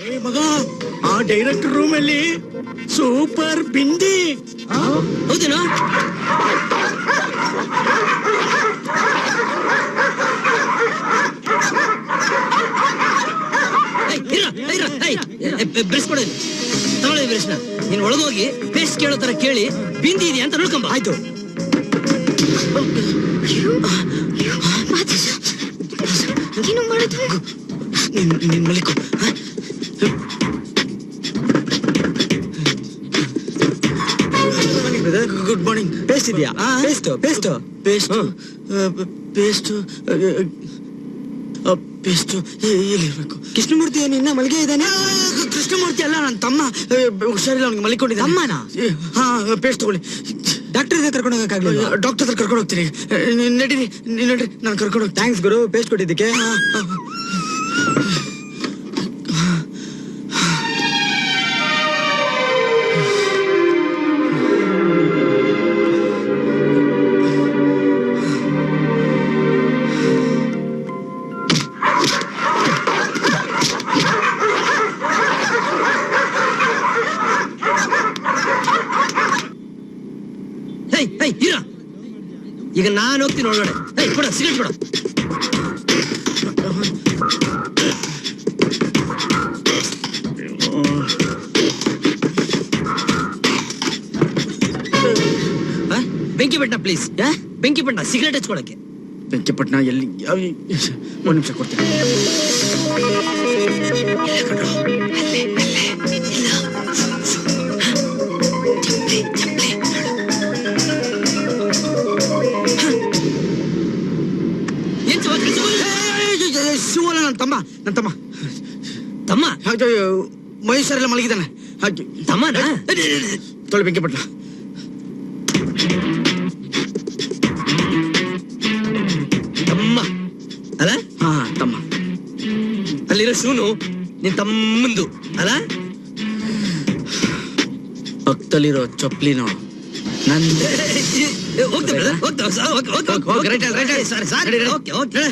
ಏ ಮಗ ಆ ಡೈರೆಕ್ಟರ್ ರೂಮ್ ಅಲ್ಲಿ ಸೂಪರ್ ಬಿಂದಿ ಹೌದೇನಾ? ತಗೊಳ್ಳಿ ಬ್ರಷ್ನ ನೀನ್ ಒಳಗೋಗಿ ಪೇಸ್ಟ್ ಕೇಳೋ ತರ ಕೇಳಿ ಬಿಂದಿ ಇದೆ ಅಂತ ನೋಡ್ಕೊಂಬ ಆಯ್ತು. ನಿನ್ ನಿನ್ ಮಲಿಕು. ಗುಡ್ ಮಾರ್ನಿಂಗ್ ಪೇಸ್ಟ್ ಇದೆಯಾ? Paste paste paste paste paste ಎಲ್ಲಿರ್ಬೇಕು? Krishnamurthy ಏನು ಇನ್ನ ಮಲ್ಗೆ ಇದ್ದಾನೆ ಕೃಷ್ಣಮೂರ್ತಿ ಅಲ್ಲ ನನ್ನ ತಮ್ಮ. ಹುಷಾರಿಲ್ಲ ಅವ್ನಿಗೆ ಮಲಿಕೊಂಡಿದ್ದಾನೆ. ಅಮ್ಮನ ಹಾ ಪೇಸ್ಟ್ ತಗೊಳ್ಳಿ. ಡಾಕ್ಟರ್ ಹತ್ರ ಕರ್ಕೊಂಡು ಹೋಗಕ್ಕಾಗಲಿಲ್ಲ ಡಾಕ್ಟರ್ ಹತ್ರ ಕರ್ಕೊಂಡು ಹೋಗ್ತೀನಿ. ನಡೀರಿ ನಡ್ರಿ ನಾನು ಕರ್ಕೊಂಡು ಹೋಗ್ತೀನಿ. ಥ್ಯಾಂಕ್ಸ್ ಗುರು ಪೇಸ್ಟ್ ಕೊಟ್ಟಿದ್ದಕ್ಕೆ. ಈಗ ನಾನು ಹೋಗ್ತೀನಿ ಒಳಗಡೆ. ಹೇ ಕೊಡ ಸಿಗಟ್ ಕೊಡ. ಆ? ಬೆಂಕಿ ಬಣ್ಣ ಪ್ಲೀಸ್ ಬೆಂಕಿ ಬಣ್ಣ ಸಿಗರೇಟ್ ಹಚ್ಕೊಳಕ್ಕೆ. ಬೆಂಕಿಪಟ್ಟಣ ಎಲ್ಲಿ? ಯಾವ ಒಂದು ನಿಮಿಷ ಕೊಡ್ತೀನಿ. ಏನ್? ಶಿವಲ್ಲ ನನ್ನ ತಮ್ಮ ನನ್ನ ತಮ್ಮ. ತಮ್ಮ? ಹಾಗೆ ಮಹೇಶ್ವರೆಲ್ಲ ಮಲಗಿದ್ದಾನೆ. ಹಾಗೆ. ತಮ್ಮನ? ತೊಳೆ ಬೆಂಕಿಪಟ್ಟಣ ತಮ್ಮ. ಅಲ್ಲ? ಹಾ ತಮ್ಮ. ಅಲ್ಲಿರೋ ಶೂನು ನಿನ್ ತಮ್ಮಂದು. ಅಲ್ಲ? ಪಕ್ಕದಲ್ಲಿರೋ ಚಪ್ಲಿನೋ ನಂದೆ ಹೋಗ್, okay hand. Sorry sorry. Okay okay